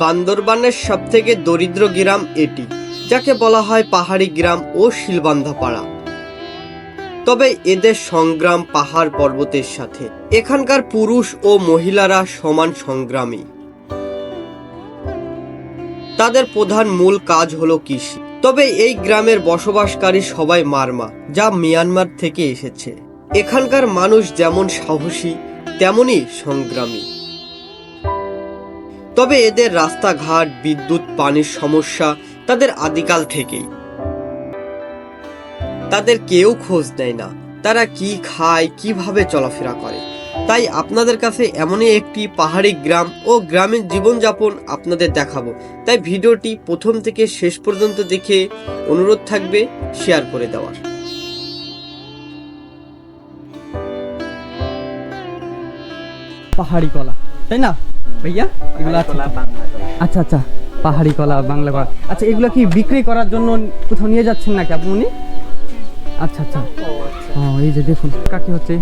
বান্দরবানের সবথেকে দরিদ্র গ্রাম এটি, যাকে বলা হয় পাহাড়ি গ্রাম ও শিলবান্ধা পাড়া তবে এদের সংগ্রাম পাহাড় পর্বতের সাথে। এখানকার পুরুষ ও মহিলারা সমান সংগ্রামী। তাদের প্রধান মূল কাজ হলো কৃষি। তবে এই গ্রামের বসবাসকারী সবাই মারমা, যা মিয়ানমার থেকে এসেছে। এখানকার মানুষ যেমন সাহসী, তেমনই সংগ্রামী। তবে এদের রাস্তাঘাট, বিদ্যুৎ, পানির সমস্যা তাদের আদিকাল থেকেই। তাদের কেউ খোঁজ নেয় না। তারা কি খায়, কীভাবে চলাফেরা করে। তাই আপনাদের কাছে এমনই একটি পাহাড়ি গ্রাম ও গ্রামের জীবনযাপন আপনাদের দেখাবো। তাই ভিডিওটি প্রথম থেকে শেষ পর্যন্ত দেখে অনুরোধ থাকবে শেয়ার করে দেওয়ার। পাহাড়ি কলা, তাই না? ভাইয়া এগুলো আচ্ছা আচ্ছা পাহাড়ি কলা বাংলা কলা। আচ্ছা এগুলো কি বিক্রি করার জন্য কোথাও নিয়ে যাচ্ছেন নাকি আপনি আচ্ছা আচ্ছা। ও এই যে দেখুন কাকি হচ্ছে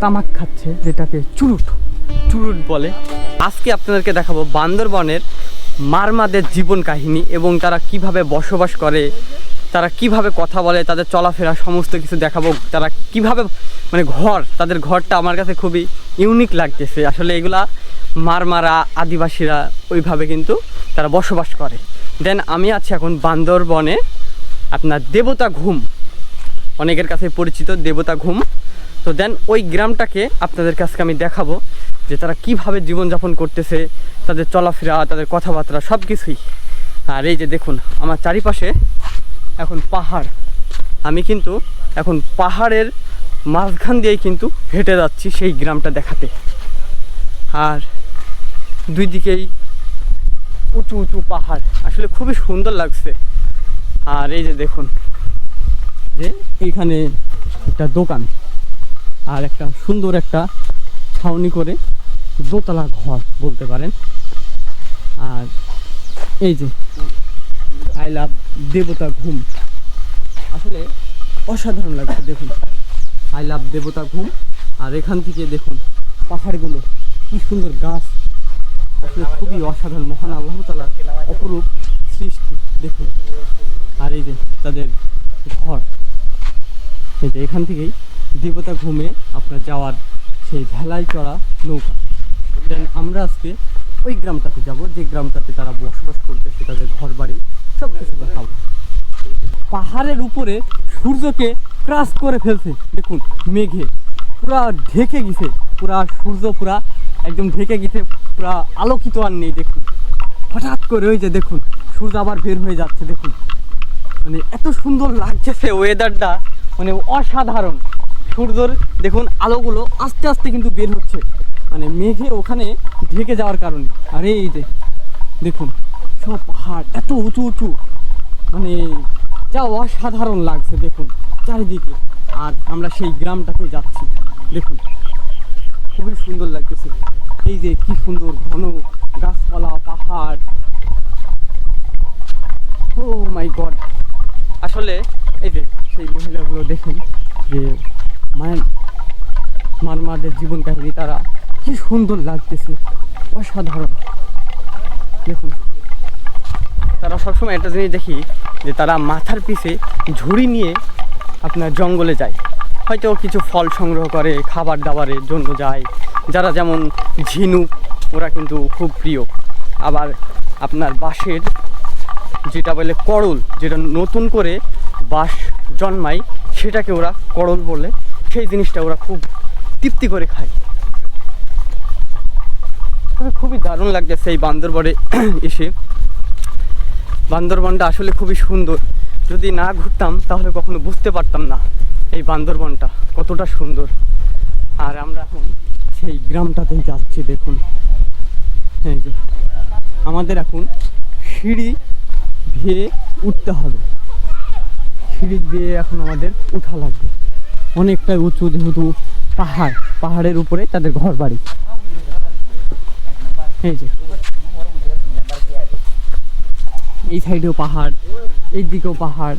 তামাক খাচ্ছে যেটাকে চুরুট। চুরুট বলে। আজকে আপনাদেরকে দেখাবো বান্দরবনের মারমাদের জীবন কাহিনী এবং তারা কীভাবে বসবাস করে তারা কীভাবে কথা বলে তাদের চলাফেরা সমস্ত কিছু দেখাবো। তারা কীভাবে মানে ঘর তাদের ঘরটা আমার কাছে খুবই ইউনিক লাগতেছে। আসলে এগুলা মারমারা আদিবাসীরা ওইভাবে কিন্তু তারা বসবাস করে। দেন আমি আছি এখন বান্দরবনে আপনার দেবতা ঘুম। অনেকের কাছে পরিচিত দেবতা ঘুম। তো দেন ওই গ্রামটাকে আপনাদের কাছকে আমি দেখাবো যে তারা কীভাবে জীবনযাপন করতেছে, তাদের চলাফেরা, তাদের কথাবার্তা সব কিছুই আর এই যে দেখুন, আমার চারিপাশে এখন পাহাড়। আমি কিন্তু এখন পাহাড়ের মাঝখান দিয়েই কিন্তু হেঁটে যাচ্ছি সেই গ্রামটা দেখাতে। আর দুই দিকেই উঁচু উঁচু পাহাড়। আসলে খুবই সুন্দর লাগছে। আর এই যে দেখুন, যে এইখানে একটা দোকান আর একটা সুন্দর একটা ছাউনি করে দোতলা ঘর বলতে পারেন। আর এই যে আই লাভ দেবতা ঘুম। আসলে অসাধারণ লাগছে, দেখুন। আই লাভ দেবতা ঘুম। আর এখান থেকে দেখুন পাহাড়গুলো, কি সুন্দর গাছ। আসলে খুবই অসাধারণ, মহান আল্লাহ তালা অপরূপ সৃষ্টি দেখুন। আর এই যে তাদের ঘর, এই যে এখান থেকেই দেবতা ঘুমে আপনার যাওয়ার সেই ভেলায় চড়া নৌকা। দেন আমরা আজকে ওই গ্রামটাতে যাব, যে গ্রামটাতে তারা বসবাস করতেছে, তাদের ঘর বাড়ি সব কিছু দেখাবো। পাহাড়ের উপরে সূর্যকে ক্রাস করে ফেলছে, দেখুন, মেঘে। পুরা ঢেকে গেছে, পুরা সূর্য পুরা একদম ঢেকে গেছে, পুরা আলোকিত আর নেই, দেখুন। হঠাৎ করে ওই যে দেখুন, সূর্য আবার বের হয়ে যাচ্ছে, দেখুন। মানে এত সুন্দর লাগছে সে ওয়েদারটা মানে অসাধারণ। সূর্যর দেখুন আলোগুলো আস্তে আস্তে কিন্তু বের হচ্ছে। মানে মেঘে ওখানে ঢেকে যাওয়ার কারণে। আর এই যে, দেখুন, সব পাহাড় এত উঁচু উঁচু। মানে যা অসাধারণ লাগছে, দেখুন, চারিদিকে। আর আমরা সেই গ্রামটাতে যাচ্ছি, দেখুন। খুবই সুন্দর লাগতেছে। এই যে কি সুন্দর ঘন গাছপালা, পাহাড়। ও মাই গড আসলে এই যে সেই মহিলাগুলো দেখেন যে মায়ের মারমাদের জীবন কাহিনী, তারা কি সুন্দর লাগতেছে। অসাধারণ। দেখুন। তারা সবসময় একটা জিনিস দেখি যে তারা মাথার পিছে ঝুড়ি নিয়ে আপনার জঙ্গলে যায়। হয়তো কিছু ফল সংগ্রহ করে, খাবার দাবারের জন্য যায়। যারা যেমন ঝিনুক, ওরা কিন্তু খুব প্রিয়। আবার আপনার বাঁশের যেটা বলে করল, যেটা নতুন করে বাঁশ জন্মায়, সেটাকে ওরা করল বলে, সেই জিনিসটা ওরা খুব তৃপ্তি করে খায়। তবে খুবই দারুণ লাগতেছে এই বান্দরবনে এসে। বান্দরবনটা আসলে খুবই সুন্দর। যদি না ঘুরতাম, তাহলে কখনো বুঝতে পারতাম না। এই বান্দরবনটা কতটা সুন্দর। আর আমরা এখন সেই গ্রামটাতেই যাচ্ছি, দেখুন। এই যে, আমাদের এখন সিঁড়ি ভেয়ে উঠতে হবে। সিঁড়ি দিয়ে এখন আমাদের উঠা লাগবে। অনেকটাই উঁচু যেহেতু পাহাড়, পাহাড়ের উপরে তাদের ঘর বাড়ি এই যে, এই সাইডেও পাহাড়, এই দিকেও পাহাড়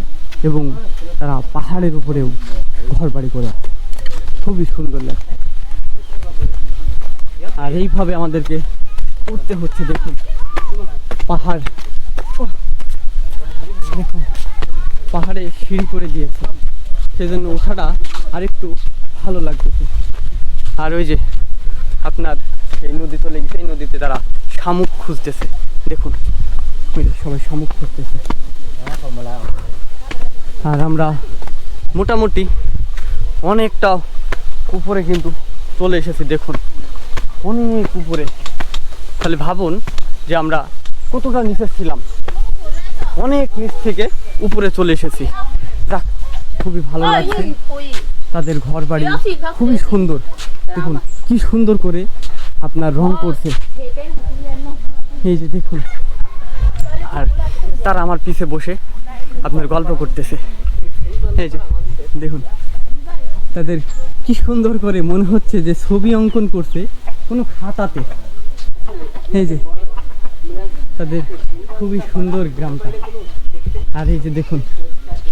এবং তারা পাহাড়ের উপরেও ঘর বাড়ি করে খুবই সুন্দর লাগছে। আর এইভাবে আমাদেরকে উঠতে হচ্ছে দেখুন। পাহাড়। দেখুন, পাহাড়ে সিঁড়ি করে দিয়েছে। সেই জন্য ওঠাটা আরেকটু ভালো লাগতেছে। আর ওই যে আপনার এই নদী চলে গেছে এই নদীতে তারা শামুক খুঁজতেছে। দেখুন সবাই শামুক খুঁজতেছে। আর আমরা মোটামুটি অনেকটা উপরে কিন্তু চলে এসেছি দেখুন। অনেক উপরে। তাহলে ভাবুন যে আমরা কতটা নিচে ছিলাম। অনেক নিচ থেকে উপরে চলে এসেছি। যাক খুবই ভালো লাগছে। তাদের ঘর বাড়ি খুবই সুন্দর। দেখুন কি সুন্দর করে আপনার রং করছে। এই যে দেখুন আর তারা আমার পিছে বসে আপনার গল্প করতেছে। এই যে দেখুন, তাদের কি সুন্দর করে মনে হচ্ছে যে ছবি অঙ্কন করছে কোনো খাতাতে। এই যে, তাদের খুবই সুন্দর গ্রামটা। আর এই যে দেখুন,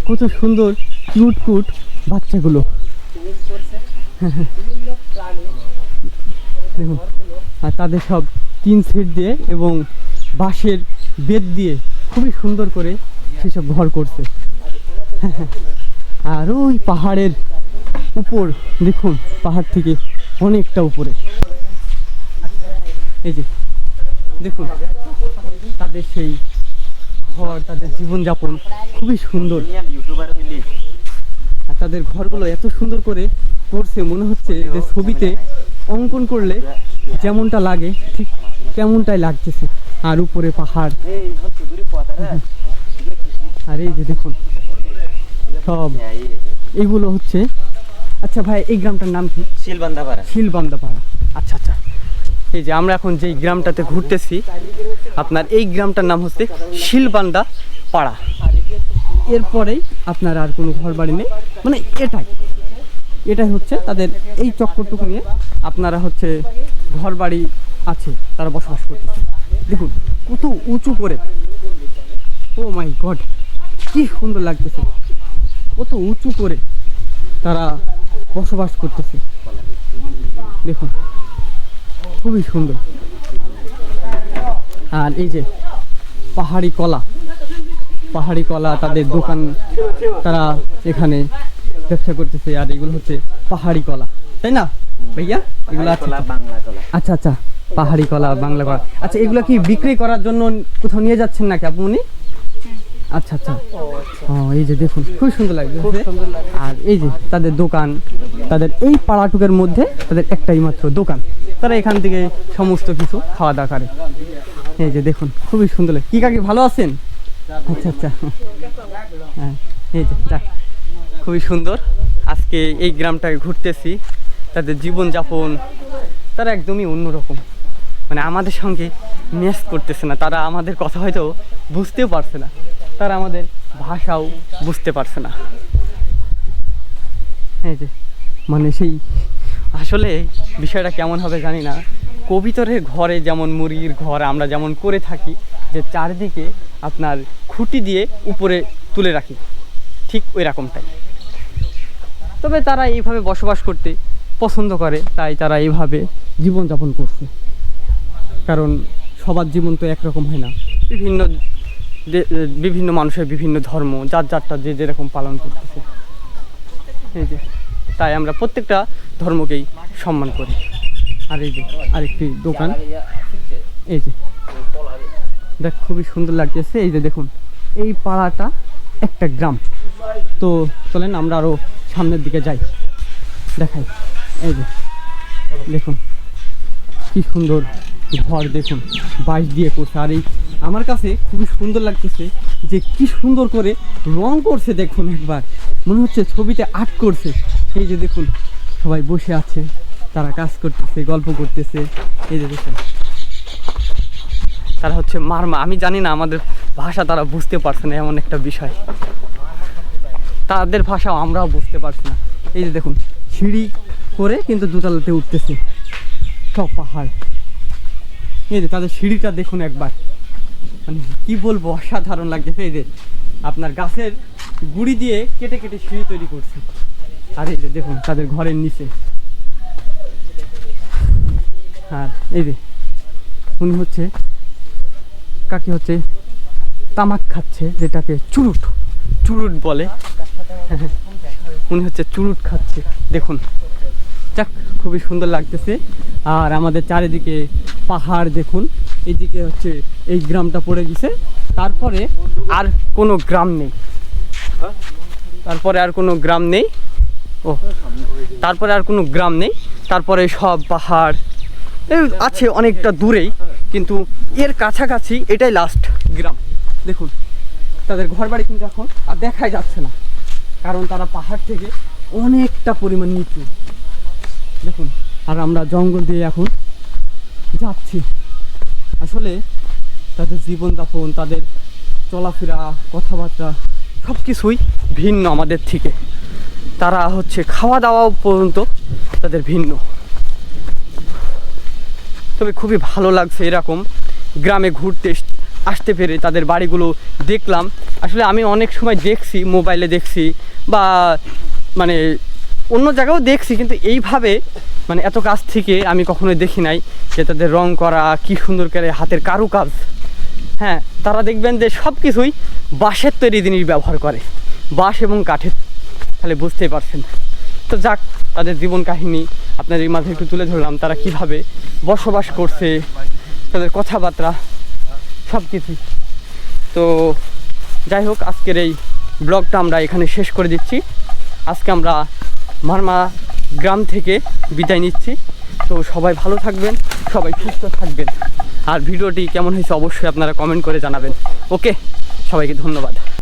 কত সুন্দর, কিউট কুট বাচ্চাগুলো। দেখুন, আর তাদের সব তিন সেট দিয়ে এবং বাঁশের বেদ দিয়ে খুবই সুন্দর করে সেসব ঘর করছে। আর ওই পাহাড়ের উপর, দেখুন, পাহাড় থেকে অনেকটা উপরে। এই যে, দেখুন, তাদের সেই ঘর, তাদের জীবনযাপন খুবই সুন্দর। আর তাদের ঘরগুলো এত সুন্দর করে করছে, মনে হচ্ছে যে ছবিতে অঙ্কন করলে যেমনটা লাগে, ঠিক তেমনটাই লাগতেছে। আর উপরে পাহাড়। আর এই যে, দেখুন সব। এগুলো হচ্ছে আচ্ছা ভাই এই গ্রামটার নাম কি? শিলবান্ধা পাড়া শিলবান্দা পাড়া আচ্ছা আচ্ছা। এই যে আমরা এখন যেই গ্রামটাতে ঘুরতেছি আপনার এই গ্রামটার নাম হচ্ছে শিলবান্দা পাড়া এরপরেই আপনার আর কোনো ঘর বাড়ি নেই। মানে এটাই। এটাই হচ্ছে তাদের এই চক্করটুকু নিয়ে আপনারা হচ্ছে ঘর বাড়ি আছে তারা বসবাস করতেছে। দেখুন কত উঁচু করে। ও মাই গড কি সুন্দর লাগতেছে। কত উঁচু করে তারা বসবাস করতেছে। দেখুন, খুবই সুন্দর। আর এই যে পাহাড়ি কলা পাহাড়ি কলা তাদের দোকান তারা এখানে ব্যবসা করতেছে, আর এগুলো হচ্ছে পাহাড়ি কলা। তাই না, ভাইয়া? এগুলো আছে আচ্ছা আচ্ছা পাহাড়ি কলা, বাংলা কলা। আচ্ছা এগুলো কি বিক্রি করার জন্য কোথাও নিয়ে যাচ্ছেন নাকি আপনি? আচ্ছা আচ্ছা। ও এই যে দেখুন খুব সুন্দর লাগছে। আর এই যে তাদের দোকান তাদের এই পাড়াটুকের মধ্যে তাদের একটাই মাত্র দোকান। তারা এখান থেকে সমস্ত কিছু খাওয়া দাওয়া করে। এই যে দেখুন খুবই সুন্দর লাগে কি কাকি ভালো আছেন? আচ্ছা আচ্ছা। হ্যাঁ এই যে। খুবই সুন্দর। আজকে এই গ্রামটায় ঘুরতেছি। তাদের জীবনযাপন তারা একদমই অন্যরকম। মানে আমাদের সঙ্গে ম্যাচ করতেছে না। তারা আমাদের কথা হয়তো বুঝতেও পারছে না। তারা আমাদের ভাষাও বুঝতে পারছে না। যে মানে সেই, আসলে বিষয়টা কেমন হবে জানি না। কবিতরের ঘরে যেমন মুরগির ঘর, আমরা যেমন করে থাকি, যে চারদিকে আপনার খুঁটি দিয়ে উপরে তুলে রাখি, ঠিক ওই রকমটাই। তবে তারা এইভাবে বসবাস করতে পছন্দ করে, তাই তারা এইভাবে জীবনযাপন করছে। কারণ সবার জীবন তো একরকম হয় না। বিভিন্ন বিভিন্ন মানুষের বিভিন্ন ধর্ম, যার যারটা যে যেরকম পালন করতেছে। এই যে, তাই আমরা প্রত্যেকটা ধর্মকেই সম্মান করি। আর এই যে, আরেকটি দোকান। এই যে, দেখ, খুবই সুন্দর লাগতেছে। এই যে দেখুন, এই পাড়াটা একটা গ্রাম। তো চলেন, আমরা আরও সামনের দিকে যাই। দেখাই। এই যে, দেখুন, কি সুন্দর ঘর দেখুন বাইশ দিয়ে করছে। আর এই আমার কাছে খুবই সুন্দর লাগতেছে যে কি সুন্দর করে রং করছে দেখুন একবার। মনে হচ্ছে ছবিতে আর্ট করছে। এই যে দেখুন, সবাই বসে আছে, তারা কাজ করতেছে, গল্প করতেছে। এই যে দেখুন। তারা হচ্ছে মারমা। আমি জানি না আমাদের ভাষা তারা বুঝতে পারছে না, এমন একটা বিষয়। তাদের ভাষাও আমরাও বুঝতে পারছি না। এই যে দেখুন, সিঁড়ি করে কিন্তু দোতলাতে উঠতেছে। সব পাহাড়। এই যে তাদের সিঁড়িটা দেখুন একবার। মানে কি বলব, অসাধারণ লাগতেছে। এই যে আপনার গাছের গুড়ি দিয়ে কেটে কেটে সিঁড়ি তৈরি করছে। আর এই যে দেখুন, তাদের ঘরের নিচে। আর এই যে উনি হচ্ছে, কাকি হচ্ছে তামাক খাচ্ছে, যেটাকে চুরুট চুরুট বলে। উনি হচ্ছে চুরুট খাচ্ছে। দেখুন। যাক খুবই সুন্দর লাগতেছে। আর আমাদের চারিদিকে পাহাড় দেখুন এইদিকে হচ্ছে এই গ্রামটা পড়ে গেছে। তারপরে আর কোনো গ্রাম নেই। তারপরে আর কোনো গ্রাম নেই। ও, তারপরে আর কোনো গ্রাম নেই। তারপরে সব পাহাড়। আছে অনেকটা দূরেই, কিন্তু এর কাছাকাছি এটাই লাস্ট গ্রাম। দেখুন, তাদের ঘর বাড়ি কিন্তু এখন আর দেখাই যাচ্ছে না। কারণ তারা পাহাড় থেকে অনেকটা পরিমাণ নিচু। দেখুন, আর আমরা জঙ্গল দিয়ে এখন যাচ্ছি। আসলে তাদের জীবনযাপন, তাদের চলাফেরা, কথাবার্তা সব কিছুই ভিন্ন আমাদের থেকে। তারা হচ্ছে খাওয়া দাওয়া পর্যন্ত তাদের ভিন্ন। তবে খুবই ভালো লাগছে এরকম গ্রামে ঘুরতে আসতে পেরে তাদের বাড়িগুলো দেখলাম। আসলে আমি অনেক সময় দেখছি, মোবাইলে দেখছি বা মানে অন্য জায়গাও দেখছি, কিন্তু এইভাবে মানে এত কাছ থেকে আমি কখনোই দেখি নাই যে তাদের রং করা, কি সুন্দর করে হাতের কারুকাজ। হ্যাঁ তারা দেখবেন যে সব কিছুই বাঁশের তৈরি জিনিস ব্যবহার করে। বাঁশ এবং কাঠের, তাহলে বুঝতেই পারছেন। তো যাক, তাদের জীবন কাহিনী আপনাদের এই মাঝে একটু তুলে ধরলাম, তারা কীভাবে বসবাস করছে, তাদের কথাবার্তা সব কিছুই তো যাই হোক, আজকের এই ব্লগটা আমরা এখানে শেষ করে দিচ্ছি। আজকে আমরা মারমা গ্রাম থেকে বিদায় নিচ্ছি। তো সবাই ভালো থাকবেন, সবাই সুস্থ থাকবেন। আর ভিডিওটি কেমন হয়েছে অবশ্যই আপনারা কমেন্ট করে জানাবেন। ওকে, সবাইকে ধন্যবাদ।